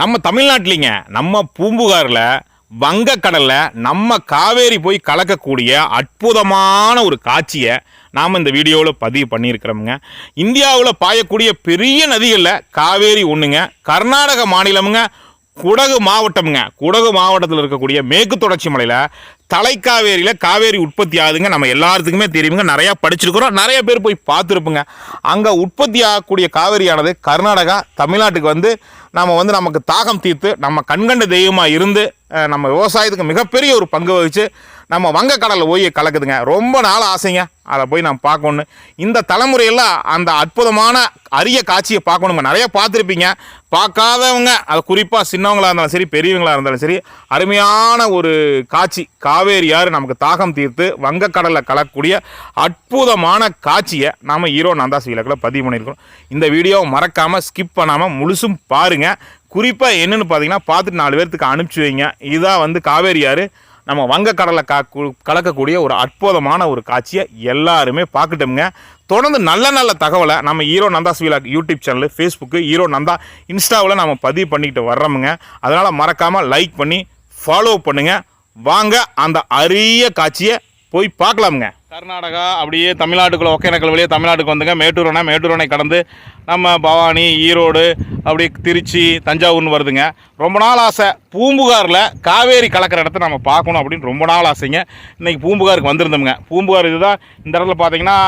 நம்ம தமிழ்நாட்டிலிங்க நம்ம பூம்புகாரில் வங்கக்கடலில் நம்ம காவேரி போய் கலக்கக்கூடிய அற்புதமான ஒரு காட்சியை நாம் இந்த வீடியோவில் பதிவு பண்ணியிருக்கிறோமுங்க. இந்தியாவில் பாயக்கூடிய பெரிய நதிகளில் காவேரி ஒன்றுங்க கர்நாடக மாநிலமுங்க குடகு மாவட்டம்ங்க. குடகு மாவட்டத்தில் இருக்கக்கூடிய மேற்கு தொடர்ச்சி மலையில் தலைக்காவேரியில் காவேரி உற்பத்தி ஆகுதுங்க. நம்ம எல்லாத்துக்குமே தெரியுங்க. நிறையா படிச்சிருக்கிறோம். நிறைய பேர் போய் பார்த்துருப்போங்க. அங்கே உற்பத்தி ஆகக்கூடிய காவேரியானது கர்நாடகா தமிழ்நாட்டுக்கு வந்து நம்ம வந்து நமக்கு தாகம் தீர்த்து நம்ம கண்கண்ட தெய்வமாக இருந்து நம்ம விவசாயத்துக்கு மிகப்பெரிய ஒரு பங்கு வகித்து நம்ம வங்கக்கடலில் போய் கலக்குதுங்க. ரொம்ப நாள் ஆசைங்க. அதை போய் நான் பார்க்கணும் இந்த தலைமுறையெல்லாம் அந்த அற்புதமான அரிய காட்சியை பார்க்கணுங்க. நிறைய பார்த்துருப்பீங்க. பார்க்காதவங்க அது குறிப்பாக சின்னவங்களாக இருந்தாலும் சரி பெரியவங்களாக இருந்தாலும் சரி அருமையான ஒரு காட்சி. காவேரி ஆறு நமக்கு தாகம் தீர்த்து வங்கக்கடலில் கலக்கக்கூடிய அற்புதமான காட்சியை நாம் ஈரோ நந்தாஸ் விளக்கில் பதிவு பண்ணியிருக்கோம் இந்த வீடியோவை மறக்காமல் ஸ்கிப் பண்ணாமல் முழுசும் பாருங்கள் குறிப்பாக என்னென்னு பார்த்தீங்கன்னா பார்த்துட்டு நாலு பேர்த்துக்கு அனுப்பிச்சி வைங்க. இதுதான் வந்து காவேரி ஆறு நம்ம வங்கக்கடலை கா கலக்கக்கூடிய ஒரு அற்புதமான ஒரு காட்சியை எல்லாருமே பார்க்கட்டும்ங்க. தொடர்ந்து நல்ல நல்ல தகவலை நம்ம hero Nanda's vlog YouTube channel Facebook hero Nanda இன்ஸ்டாவில் நம்ம பதிவு பண்ணிக்கிட்டு வர்றோமுங்க. அதனால் மறக்காமல் லைக் பண்ணி ஃபாலோ பண்ணுங்க. வாங்க அந்த அரிய காட்சியை போய் பார்க்கலாமுங்க. கர்நாடகா அப்படியே தமிழ்நாட்டுக்குள்ள ஒகேனக்கல் வழியே தமிழ்நாட்டுக்கு வந்துங்க. மேட்டூர் அணை மேட்டூர் அணை கடந்து நம்ம பவானி ஈரோடு அப்படி திருச்சி தஞ்சாவூர்னு வருதுங்க. ரொம்ப நாள் ஆசை. பூம்புகாரில் காவேரி கலக்கிற இடத்த நம்ம பார்க்கணும் அப்படின்னு ரொம்ப நாள் ஆசைங்க. இன்றைக்கி பூம்புகாருக்கு வந்திருந்தோமுங்க. பூம்புகார் இதுதான். இந்த இடத்துல பார்த்தீங்கன்னா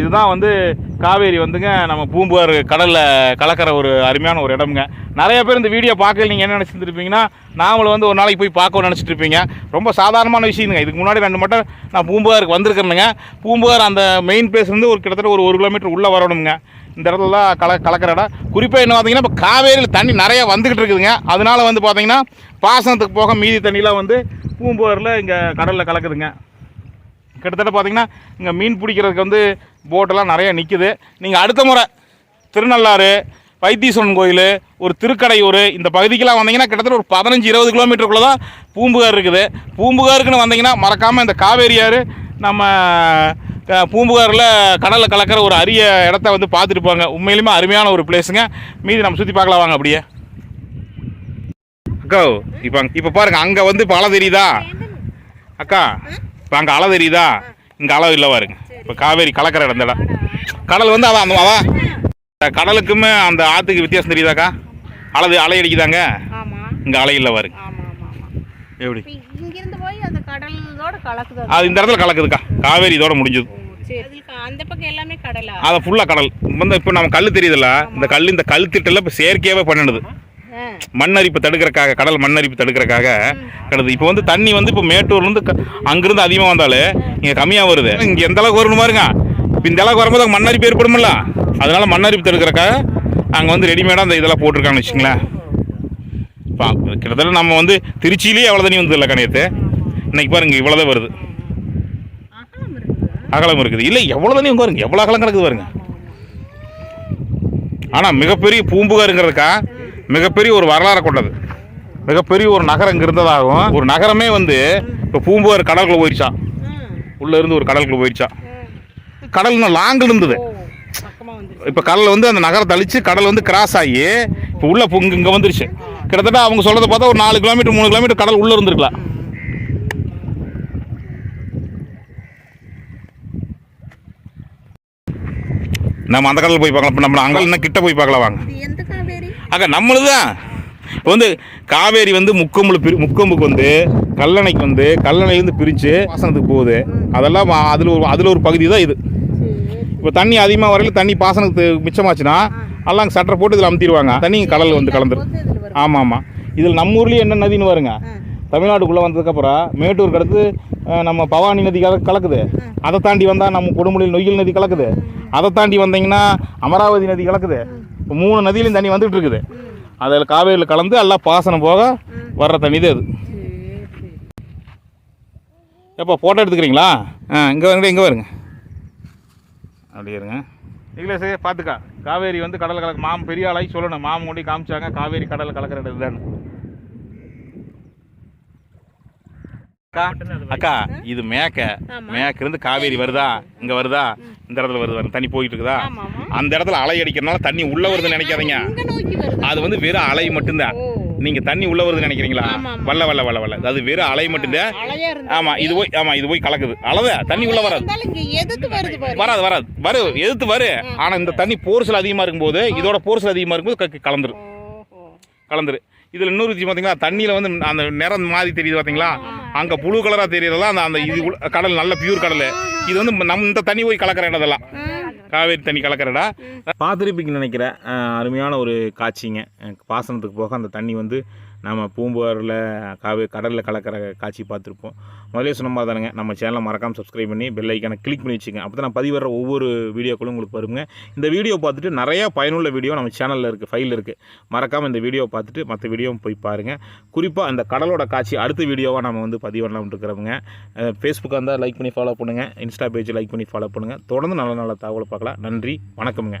இதுதான் வந்து காவேரி வந்துங்க நம்ம பூம்புகார் கடலில் கலக்கிற ஒரு அருமையான ஒரு இடம்ங்க. நிறைய பேர் இந்த வீடியோ பார்க்கல நீங்கள் என்ன நினச்சிருந்துருப்பீங்கன்னா நாமளும் வந்து ஒரு நாளைக்கு போய் பார்க்கணும்னு நினச்சிட்டு இருப்பீங்க. ரொம்ப சாதாரணமான விஷயங்க இதுக்கு முன்னாடி ரெண்டு மட்டும் நான் பூம்புகாருக்கு வந்திருக்கிறேனுங்க. பூம்புகார் அந்த மெயின் பிளேஸ்லேருந்து ஒரு கிட்டத்தட்ட ஒரு ஒரு கிலோமீட்டர் உள்ளே வரணுங்க. இந்த இடத்துலலாம் கல கலக்கிற இடம். குறிப்பாக என்ன பார்த்தீங்கன்னா இப்போ காவேரியில் தண்ணி நிறைய வந்துக்கிட்டு இருக்குதுங்க. அதனால் வந்து பார்த்தீங்கன்னா பாசனத்துக்கு போக மீதி தண்ணியெலாம் வந்து பூம்புகாரில் இங்கே கடலில் கலக்குதுங்க. கிட்டத்தட்ட பார்த்தீங்கன்னா இங்கே மீன் பிடிக்கிறதுக்கு வந்து போட்டெல்லாம் நிறைய நிற்குது நீங்கள் அடுத்த முறை திருநள்ளாறு வைத்தீஸ்வரன் கோயில் ஒரு திருக்கடையூர் இந்த பகுதிக்கெல்லாம் வந்தீங்கன்னா கிட்டத்தட்ட ஒரு பதினஞ்சு இருபது கிலோமீட்டருக்குள்ளே தான் பூம்புகார் இருக்குது. பூம்புகாருக்குன்னு வந்தீங்கன்னா மறக்காமல் இந்த காவேரி ஆறு நம்ம பூம்புகாரில் கடலில் கலக்கிற ஒரு அரிய இடத்த வந்து பார்த்துட்டு போங்க உண்மையிலுமே அருமையான ஒரு பிளேஸுங்க மீதி நம்ம சுற்றி பார்க்கலாம் வாங்க அப்படியே. அக்கா இப்போ இப்போ பாருங்க அங்கே வந்து இப்போ அலை தெரியுதா? அக்கா இப்போ அங்கே அலை தெரியுதா? இங்கே அளவு இல்லை பாருங்க. இப்போ காவேரி கலக்கிற இடம் இடம் கடல் வந்து அதான் அந்த அதான் கடலுக்குமே அந்த ஆற்றுக்கு வித்தியாசம் தெரியுதாக்கா? அலை அலை அடிக்குதாங்க? இங்கே அலை இல்லை பாருங்க. எப்படி? அது. இந்த இடத்துல கலக்குதுக்கா. காவேரி இதோட முடிஞ்சது. அந்த பக்கம் எல்லாமே கடலா? அதை ஃபுல்லாக கடல். வந்து இப்போ நம்ம கல் தெரியுதுல்ல? இந்த கல் இந்த கல் திட்டல இப்போ செயற்கையாகவே பண்ணிடுது. மண்ணரிப்பு தடுக்கிறக்காக கடல் மண்ணரிப்பு தடுக்கிறக்காக கிடது இப்போ வந்து தண்ணி வந்து இப்போ மேட்டூர்லேருந்து அங்கிருந்து அதிகமாக வந்தாலும் இங்கே கம்மியாக வருது. இங்கே எந்த அளவுக்கு வரணும் பாருங்க. இப்போ இந்த அளவுக்கு வரும்போது மண்ணரிப்பு ஏற்படுமில்ல அதனால மண்ணரிப்பு தடுக்கிறக்காக அங்கே வந்து ரெடிமேடாக அந்த இதெல்லாம் போட்டிருக்காங்கன்னு வச்சுங்களேன் இப்போ கிட்டத்தட்ட நம்ம வந்து திருச்சியிலேயே எவ்வளோ தண்ணி வந்தது இல்லை கணையத்து இன்னைக்கு பாருங்க இவ்வளோதான் வருது. அகலம் இருக்குது. இல்லை எவ்வளோ தண்ணி உங்க பாருங்க எவ்வளோ அகலம் கிடக்குது பாருங்க. ஆனால் மிகப்பெரிய பூம்புகாருங்கிறதுக்கா மிகப்பெரிய ஒரு வரலாறு கொண்டது. மிகப்பெரிய ஒரு நகரம் இங்கே இருந்ததாகவும் ஒரு நகரமே வந்து இப்போ பூம்புகார் கடலுக்குள்ளே போயிடுச்சா உள்ளே இருந்து ஒரு கடலுக்குள்ளே போயிடுச்சான் கடல் இன்னும் லாங்கில் இருந்தது. இப்போ கடல் வந்து அந்த நகரத்தை அழித்து கடல் வந்து கிராஸ் ஆகி இப்போ உள்ளே இங்கே இங்கே வந்துருச்சு. கிட்டத்தட்ட அவங்க சொல்கிறத பார்த்தா ஒரு நாலு கிலோமீட்டர் மூணு கிலோமீட்டர் கடல் உள்ளே இருந்திருக்கலாம். நம்ம அந்த கடல் போய் பார்க்கலாம். இப்ப நம்ம அங்கே இன்னும் கிட்ட போய் பார்க்கலாம் வாங்க. அக்கா நம்மளுது. தான் இப்போ வந்து காவேரி வந்து முக்கொம்புல பிரி முக்கொம்புக்கு வந்து கல்லணைக்கு வந்து கல்லணையிலேருந்து பிரித்து பாசனத்துக்கு போகுது. அதெல்லாம் அதில் ஒரு அதில் ஒரு பகுதி தான் இது. இப்போ தண்ணி அதிகமாக வரையில தண்ணி பாசனத்துக்கு மிச்சமாச்சுன்னா எல்லாம் சட்டரை போட்டு இதில் அமுத்திடுவாங்க. தண்ணி இங்க கடல் வந்து கலந்துரும். ஆமாம் ஆமாம் இதில் நம்ம ஊர்லேயே என்ன நதின்னு வருங்க. தமிழ்நாட்டுக்குள்ளே வந்ததுக்கப்புறம் மேட்டூர் கடத்து அஹ், நம்ம பவானி நதி கல கலக்குது. அதை தாண்டி வந்தால் நம்ம கொடுமுடியில் நொய்யல் நதி கலக்குது. அதை தாண்டி வந்தீங்கன்னா அமராவதி நதி கலக்குது. இப்போ மூணு நதியிலையும் தண்ணி வந்துகிட்டு இருக்குது அதில் காவேரியில் கலந்து எல்லாம் பாசனம் போக வர்ற தண்ணி தான் அது எப்போ ஃபோட்டோ எடுத்துக்கிறீங்களா? ஆ இங்கே வருங்க இங்கே வருங்க. அப்படி இருங்க. இல்லை சரி பார்த்துக்கா காவேரி வந்து கடல் கலக்க. மாம் பெரிய ஆளாகி சொல்லணும். மாமன் கொண்டு காமிச்சாங்க. காவேரி கடல் கலக்கிற இடம் அக்கா இது மேக்க. மேக்க இருந்து காவேரி வருதா? இங்க வருதா? இந்த இடத்துல வருது. தண்ணி போயிட்டு இருக்குதா அந்த இடத்துல அலை அடிக்கிறதுனால தண்ணி உள்ள வருதுன்னு நினைக்காதீங்க. அது வந்து வெறும் அலை மட்டும்தான். நீங்க தண்ணி உள்ள வருதுன்னு நினைக்கிறீங்களா. வல்ல வல்ல வல்ல வல்ல. அது வெறும் அலை மட்டும்தான். ஆமா இது போய் ஆமா இது போய் கலக்குது. அவ்வளவுதான் தண்ணி உள்ள வராது. வருது வராது வராது. வரு எதிர்த்து வரு. ஆனா இந்த தண்ணி போர்சல் அதிகமா இருக்கும்போது இதோட போர்சல் அதிகமா இருக்கும்போது க- கலந்துரு. இதுல இன்னொரு விஷயம் பாத்தீங்களா? தண்ணியில வந்து அந்த நிறம் மாதிரி தெரியுது பாத்தீங்களா? அங்க புழு கலரா தெரியறதெல்லாம் அந்த அந்த இது கடல் நல்ல பியூர் கடல். இது வந்து நம்ம இந்த தண்ணி போய் கலக்கிற இடதெல்லாம் காவேரி தண்ணி கலக்கிறடா பார்த்துருப்பீங்கன்னு நினைக்கிறேன். அருமையான ஒரு காட்சிங்க. பாசனத்துக்கு போக அந்த தண்ணி வந்து நம்ம பூம்புகாரில் காவே கடலில் கலக்கிற காட்சி பார்த்துருப்போம். முதலே சொன்ன மாதிரி தானுங்க நம்ம சேனலை மறக்காமல் சப்ஸ்கிரைப் பண்ணி பெல் ஐக்கானை கிளிக் பண்ணி வச்சுங்க. அப்போ தான் நான் பதிவர ஒவ்வொரு வீடியோக்களும் உங்களுக்கு வருங்க. இந்த வீடியோ பார்த்துட்டு நிறையா பயனுள்ள வீடியோ நம்ம சேனலில் இருக்குது ஃபைல் இருக்குது மறக்காமல் இந்த வீடியோ பார்த்துட்டு மற்ற வீடியோவும் போய் பாருங்கள் குறிப்பாக அந்த கடலோட காட்சி அடுத்த வீடியோவாக நம்ம வந்து பதிவு இருக்கிறவங்க ஃபேஸ்புக்காக இருந்தால் லைக் பண்ணி ஃபாலோ பண்ணுங்கள் இன்ஸ்டா பேஜ் லைக் பண்ணி ஃபாலோ பண்ணுங்கள் தொடர்ந்து நல்ல நல்ல தகவலை பார்க்கலாம். நன்றி வணக்கமுங்க.